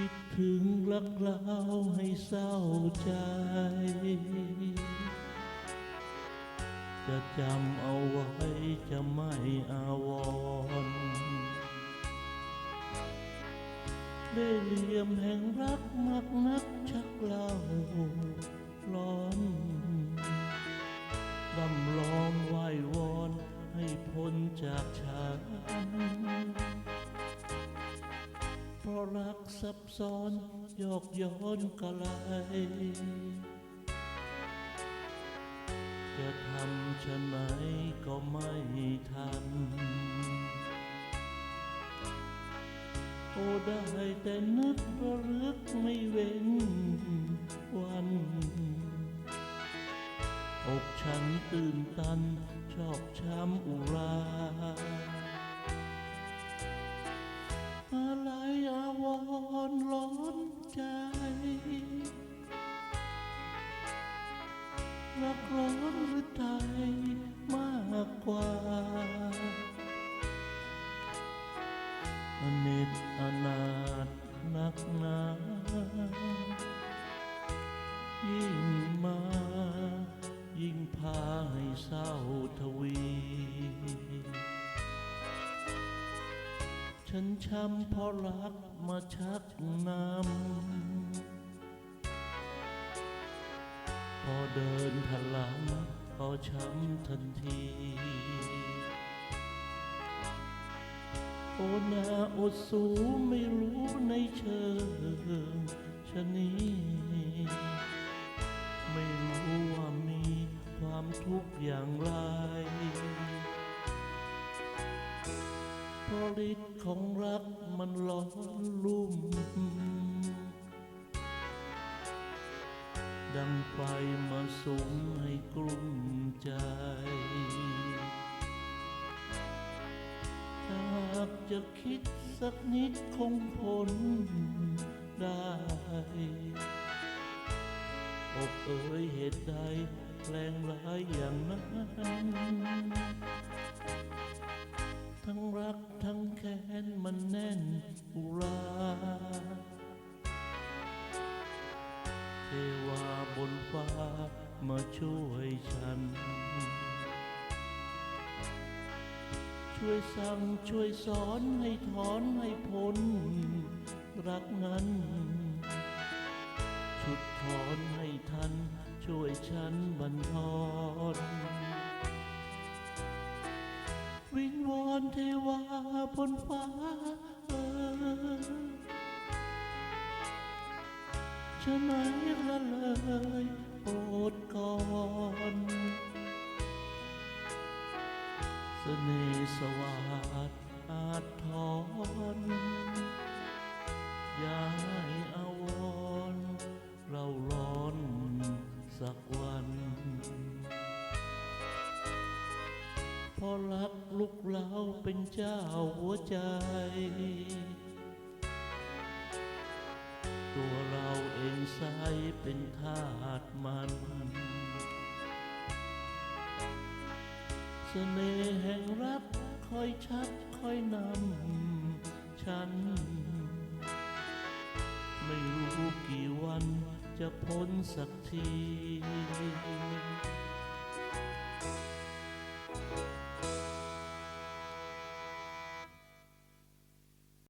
คิดถึงรักเล่าให้เศร้าใจ จะจำเอาไว้จะไม่อาวรได้เหลี่ยมแห่งรักมักนักชักเล่าร้อน ราะรักซับซ้อนยอกย้อนกะไรจะทำชะไหนก็ไม่ทันโอ้ได้แต่นึกระลึกไม่เว้นวันอกฉันตื่นตันชอบช้ำอุรา ใจรักร้อนหรือไทยมากกว่าอเนตอนาถนักหนายิ่งมา ยิ่งพาให้เศร้าทวี ฉันช้ำเพราะรักมาชักนำพอเดินถลำพอช้ำทันที โอนาอดสูไม่รู้ ฤทธิ์ของรักมันร้อนลุ่ม ดังไฟมาสุมให้กลุ้มใจหากจะคิดสักนิดคงพ้นได้อกเอ๋ยเหตุใดแปลงร้ายอย่างนั้น ทั้งรักทั้งแค้นมันแน่นอุราเทวาบนฟ้ามาช่วยฉัน ช่วยสั่งช่วยสอนให้ถอนให้พ้นรักนั้น ชุดถอนให้ทัน ช่วยฉันบันทอน วอนเทวาบนฟ้า จะไหนละเลยโปรดก่อน เสน่ห์สวัสดอาจถอนย่าให้อาว ลูกเราเป็นเจ้าหัวใจ ตัวเราเองใสเป็นทาสมัน เสน่ห์แห่งรักคอยชักคอยนำฉัน ไม่รู้กี่วันจะพ้นสักที